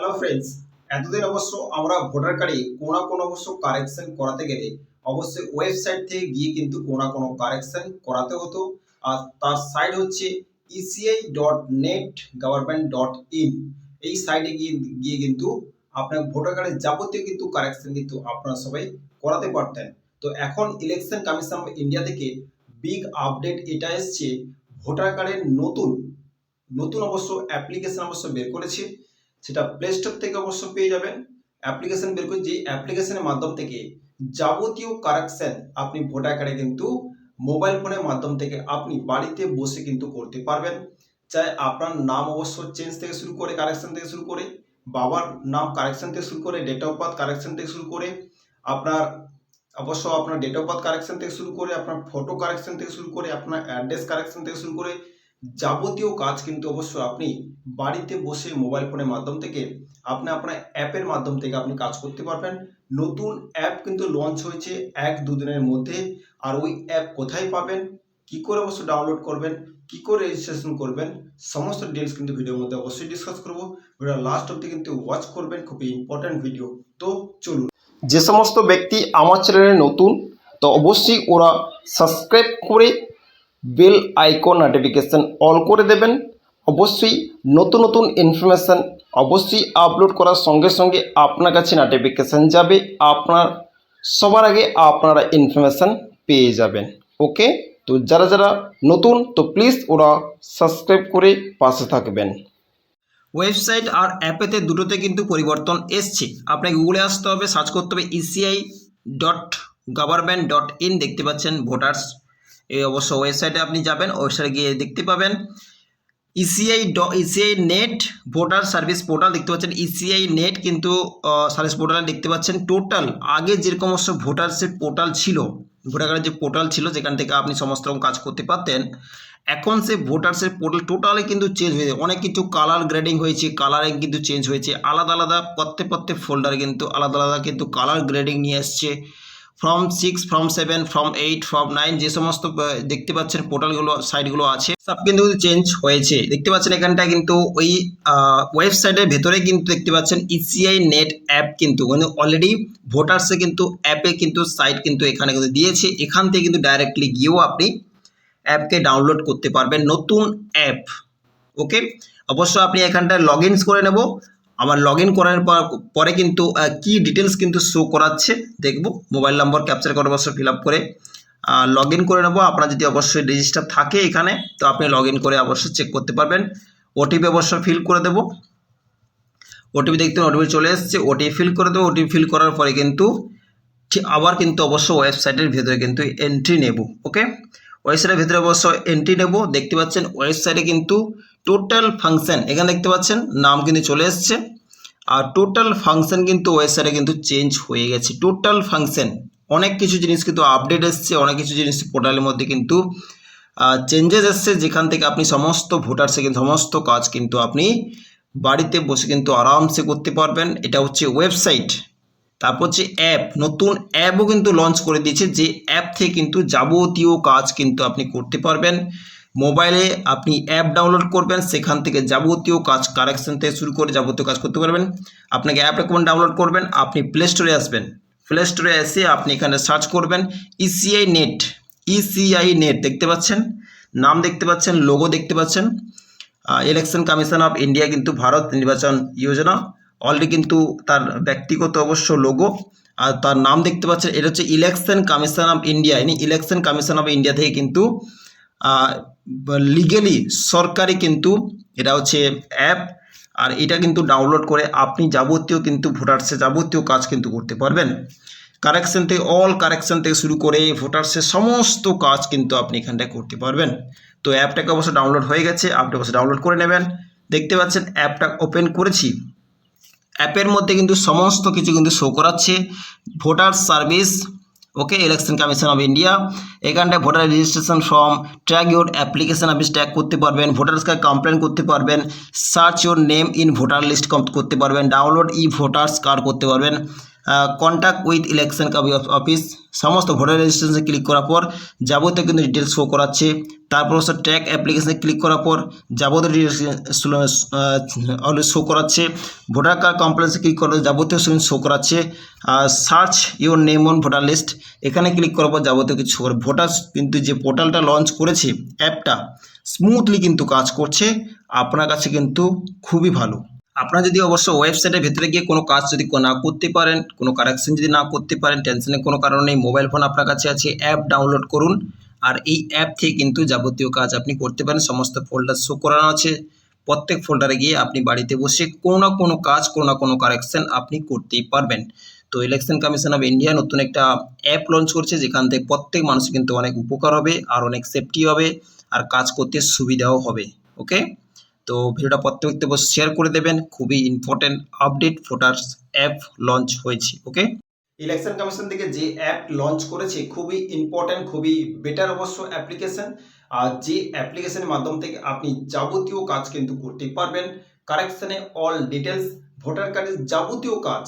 Hello friends এতদিন অবশ্য আমরা ভোটার কার্ডে কোনো না কোনো অবশ্য কারেকশন করাতে গেলে অবশ্যই ওয়েবসাইট থেকে গিয়ে কিন্তু কোনো না কোনো কারেকশন করাতে হতো। আর তার সাইট হচ্ছে ECI dot net government dot in এই সাইটে গিয়ে গিয়ে কিন্তু আপনার ভোটার কার্ডের যাবতীয় কিন্তু কারেকশন কিন্তু আপনারা সবাই করাতে পারতেন। তো এখন ইলেকশন কমিশন অফ ইন্ডিয়া থেকে বিগ আপডেট এটা এসছে ভোটার কার্ডের নতুন নতুন অবশ্য অ্যাপ্লিকেশন অবশ্য বের করেছে। সেটা প্লে স্টোর থেকে অবশ্য পেয়ে যাবেন। অ্যাপ্লিকেশন বের করে যে অ্যাপ্লিকেশনের মাধ্যম থেকে যাবতীয় কারেকশন আপনি ভোটার কার্ডে কিন্তু মোবাইল ফোনের মাধ্যম থেকে আপনি বাড়িতে বসে কিন্তু করতে পারবেন। চাই আপনার নাম অবশ্য চেঞ্জ থেকে শুরু করে কারেকশন থেকে শুরু করে, বাবার নাম কারেকশন থেকে শুরু করে ডেট অফ বার্থ কারেকশন থেকে শুরু করে, আপনার অবশ্য আপনার ডেট অফ বার্থ কারেকশন থেকে শুরু করে, আপনার ফটো কারেকশন থেকে শুরু করে, আপনার অ্যাড্রেস কারেকশন থেকে শুরু করে যাবতীয় কাজ কিন্তু অবশ্য আপনি বাড়িতে বসে মোবাইল ফোনের মাধ্যম থেকে, আপনি আপনার অ্যাপের মাধ্যম থেকে আপনি কাজ করতে পারবেন। নতুন অ্যাপ কিন্তু লঞ্চ হয়েছে এক দুদিনের মধ্যে। আর ওই অ্যাপ কোথায় পাবেন? কি করে অবশ্য ডাউনলোড করবেন? কি করে রেজিস্ট্রেশন করবেন? সমস্ত ডিটেলস কিন্তু ভিডিওর মধ্যে অবশ্যই ডিসকাস করব। ভিডিও লাস্ট অব্দি কিন্তু ওয়াচ করবেন, খুবই ইম্পর্ট্যান্ট ভিডিও তো চলুন। যে সমস্ত ব্যক্তি আমার চ্যানেলে নতুন, তো অবশ্যই ওরা সাবস্ক্রাইব করে বেল আইকন নোটিফিকেশন অল করে দেবেন। অবশ্যই নতুন নতুন ইনফরমেশান অবশ্যই আপলোড করার সঙ্গে সঙ্গে আপনার কাছে নোটিফিকেশান যাবে। আপনার, সবার আগে আপনারা ইনফরমেশান পেয়ে যাবেন। ওকে তো যারা যারা নতুন, তো প্লিজ ওরা সাবস্ক্রাইব করে পাশে থাকবেন। ওয়েবসাইট আর অ্যাপেতে দুটোতে কিন্তু পরিবর্তন এসছে। আপনাকে গুগলে আসতে হবে সার্চ করতে হবে ECI dot government dot in দেখতে পাচ্ছেন ভোটার্স এই অবশ্য ওয়েবসাইটে আপনি যাবেন ওয়েবসাইটে গিয়ে দেখতে পাবেন E ECI dot ECI net voter service portal দেখতে পাচ্ছেন। ইসিআই নেট কিন্তু সার্ভিস পোর্টালে দেখতে পাচ্ছেন। টোটাল আগে যেরকম অবশ্য ভোটার্সের পোর্টাল ছিল ভোটার যে পোর্টাল ছিল, যেখান থেকে আপনি সমস্ত রকম কাজ করতে পারতেন, এখন সে ভোটার্সের পোর্টাল টোটালি কিন্তু চেঞ্জ হয়েছে অনেক কিছু কালার গ্রেডিং হয়েছে কালারিং কিন্তু চেঞ্জ হয়েছে। আলাদা আলাদা প্রত্যেক প্রত্যেক ফোল্ডারে কিন্তু আলাদা আলাদা কিন্তু কালার গ্রেডিং নিয়ে এসছে। From six from seven from eight from nine যে সমস্ত দেখতে পাচ্ছেন পোর্টালগুলো সাইটগুলো আছে, সব কিন্তু চেঞ্জ হয়েছে। দেখতে পাচ্ছেন এখানটা কিন্তু ওই ওয়েবসাইটের ভেতরে কিন্তু দেখতে পাচ্ছেন ইসিআই নেট অ্যাপ কিন্তু মানে অলরেডি ভোটার্সে কিন্তু অ্যাপে কিন্তু সাইট কিন্তু এখানে কিন্তু দিয়েছে। এখান থেকে কিন্তু ডাইরেক্টলি গিয়েও আপনি অ্যাপকে ডাউনলোড করতে পারবেন, নতুন অ্যাপ ওকে অবশ্য আপনি এখানটায় লগ করে নেব। আমার লগ ইন করার পর কিন্তু কি ডিটেলস কিন্তু শো করাচ্ছে, দেখব। মোবাইল নম্বর ক্যাপচার করে অবশ্য ফিল করে লগ ইন করে নেব। আপনার যদি অবশ্যই রেজিস্টার থাকে এখানে, তো আপনি লগ ইন করে অবশ্যই চেক করতে পারবেন। ওটিপি অবশ্য ফিল করে দেবো। ওটিপি দেখতে ওটিপি চলে এসেছে ওটিপি ফিল করে দেবো। ওটিপি ফিল করার পরে কিন্তু আবার কিন্তু অবশ্য ওয়েবসাইটের ভেতরে কিন্তু এন্ট্রি নেব ওকে ওয়েবসাইটের ভেতরে অবশ্য এন্ট্রি নেব। দেখতে পাচ্ছেন ওয়েবসাইটে কিন্তু টোটাল ফাংশন এখানে দেখতে পাচ্ছেন, নাম কিন্তু চলে এসছে। আর টোটাল ফাংশন কিন্তু ওয়েবসাইটে কিন্তু চেঞ্জ হয়ে গেছে। টোটাল ফাংশন অনেক কিছু জিনিস কিন্তু আপডেট এসছে, অনেক কিছু জিনিস পোর্টালের মধ্যে কিন্তু চেঞ্জেস এসছে। যেখান থেকে আপনি সমস্ত ভোটার্সে কিন্তু, সমস্ত কাজ কিন্তু আপনি বাড়িতে বসে কিন্তু আরামসে করতে পারবেন। এটা হচ্ছে ওয়েবসাইট তারপর হচ্ছে অ্যাপ নতুন অ্যাপও কিন্তু লঞ্চ করে দিয়েছে, যে অ্যাপ থেকে কিন্তু যাবতীয় কাজ কিন্তু আপনি করতে পারবেন। মোবাইলে আপনি অ্যাপ ডাউনলোড করবেন, সেখান থেকে যাবতীয় কাজ, কারেকশন থেকে শুরু করে যাবতীয় কাজ করতে পারবেন। আপনাকে অ্যাপটা কেমন ডাউনলোড করবেন, আপনি প্লে স্টোরে আসবেন। প্লে স্টোরে এসে আপনি এখানে সার্চ করবেন ইসিআই নেট ইসিআই নেট দেখতে পাচ্ছেন, নাম দেখতে পাচ্ছেন, লোগো দেখতে পাচ্ছেন। ইলেকশন কমিশন অফ ইন্ডিয়া কিন্তু ভারত নির্বাচন যোজনা অলরেডি কিন্তু তার ব্যক্তিগত অবশ্য লোগো। আর তার নাম দেখতে পাচ্ছেন, এটা হচ্ছে ইলেকশন কমিশন অফ ইন্ডিয়া ইনি ইলেকশন কমিশন অফ ইন্ডিয়া থেকে কিন্তু লিগেলি সরকারি কিন্তু এটা হচ্ছে অ্যাপ আর এটা কিন্তু ডাউনলোড করে আপনি যাবতীয় কিন্তু ভোটার্সে যাবতীয় কাজ কিন্তু করতে পারবেন। কারেকশন থেকে অল কারেকশন থেকে শুরু করে ভোটার্সের সমস্ত কাজ কিন্তু আপনি এখানটায় করতে পারবেন। তো অ্যাপটাকে অবশ্য ডাউনলোড হয়ে গেছে, আপনি অবশ্যই ডাউনলোড করে নেবেন। দেখতে পাচ্ছেন অ্যাপটা ওপেন করেছি। অ্যাপের মধ্যে কিন্তু সমস্ত কিছু কিন্তু শো করাচ্ছে। Voter service okay election commission of India এখানটায় voter registration form track your application আপনি ট্র্যাক করতে পারবেন ভোটার্স কার্ড কমপ্লেন করতে পারবেন search your name in voter list করতে পারবেন ডাউনলোড ই ভোটার্স কার্ড করতে পারবেন। কন্ট্যাক্ট উইথ ইলেকশন অফিস সমস্ত ভোটার রেজিস্ট্রেশনে ক্লিক করার পর যাবতীয় কিন্তু ডিটেলস শো করাচ্ছে। তারপর হচ্ছে ট্র্যাক অ্যাপ্লিকেশনে ক্লিক করার পর যাবতীয় ডিটেলস অলরেডি শো করাচ্ছে। ভোটার কার্ড কমপ্লেন্সে ক্লিক করলে যাবতীয় শো করাচ্ছে। আর search your name on voter list এখানে ক্লিক করার পর যাবতীয় কিছু করে ভোটার কিন্তু যে পোর্টালটা লঞ্চ করেছে অ্যাপটা স্মুথলি কিন্তু কাজ করছে। আপনার কাছে কিন্তু খুবই ভালো। আপনারা যদি অবশ্য ওয়েবসাইটের ভেতরে গিয়ে কোনো কাজ যদি না করতে পারেন, কোনো কারেকশন যদি না করতে পারেন টেনশনের কোনো কারণে মোবাইল ফোন আপনার কাছে আছে অ্যাপ ডাউনলোড করুন। আর এই অ্যাপ থেকে কিন্তু যাবতীয় কাজ আপনি করতে পারেন, সমস্ত ফোল্ডার শো করানো আছে। প্রত্যেক ফোল্ডারে গিয়ে আপনি বাড়িতে বসে কোনো না কোনো কাজ, কোনো না কোনো কারেকশন আপনি করতেই পারবেন। তো ইলেকশন কমিশন অফ ইন্ডিয়া নতুন একটা অ্যাপ লঞ্চ করছে, যেখান থেকে প্রত্যেক মানুষের কিন্তু অনেক উপকার হবে, আর অনেক সেফটি হবে, আর কাজ করতে সুবিধাও হবে ওকে তো ভিডিওটা প্রত্যেককে বসে শেয়ার করে দেবেন। খুবই important update voters app launch হয়েছে ওকে ইলেকশন কমিশন থেকে যে অ্যাপ লঞ্চ করেছে, খুবই ইম্পর্টেন্ট খুবই বেটার অবশ্য অ্যাপ্লিকেশন আর যে অ্যাপ্লিকেশনের মাধ্যম থেকে আপনি যাবতীয় কাজ কিন্তু করতে পারবেন। কারেকশনে অল ডিটেলস ভোটার কার্ডের যাবতীয় কাজ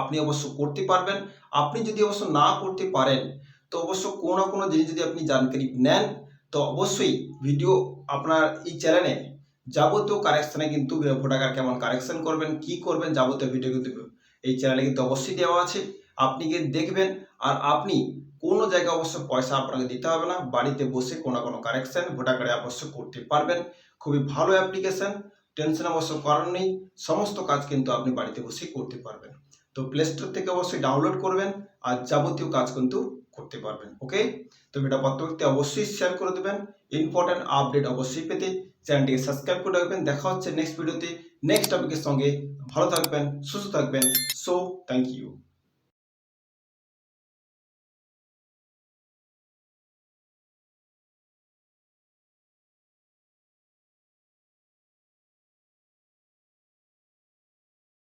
আপনি অবশ্য করতে পারবেন। আপনি যদি অবশ্য না করতে পারেন, তো অবশ্য কোনো না কোনো জিনিস যদি আপনি জানকারি নেন, তো অবশ্যই ভিডিও আপনার এই চ্যানেলে যাবতীয় কারেকশনে কিন্তু ভোটার কার্ড কেমন কারেকশন করবেন, কি করবেন, যাবতীয় ভিডিও কিন্তু এই চ্যানেলে কিন্তু অবশ্যই দেওয়া আছে। আপনি গিয়ে দেখবেন আর আপনি কোনো জায়গায় অবশ্য পয়সা আপনাকে দিতে হবে না, বাড়িতে বসে কোনো কোনো কারেকশন ভোটার কার্ডে অবশ্য করতে পারবেন। খুবই ভালো অ্যাপ্লিকেশন টেনশন অবশ্য কারণ নেই, সমস্ত কাজ কিন্তু আপনি বাড়িতে বসেই করতে পারবেন। তো প্লে স্টোর থেকে অবশ্যই ডাউনলোড করবেন আর যাবতীয় কাজ কিন্তু করতে পারবেন ওকে তো এটা প্রত্যেককে অবশ্যই শেয়ার করে দেবেন ইম্পর্টেন্ট আপডেট অবশ্যই পেতে। চ্যানেলটিকে সাবস্ক্রাইব করে রাখবেন। দেখা হচ্ছে নেক্সট ভিডিওতে নেক্সট টপিকের সঙ্গে ভালো থাকবেন, সুস্থ থাকবেন। So thank you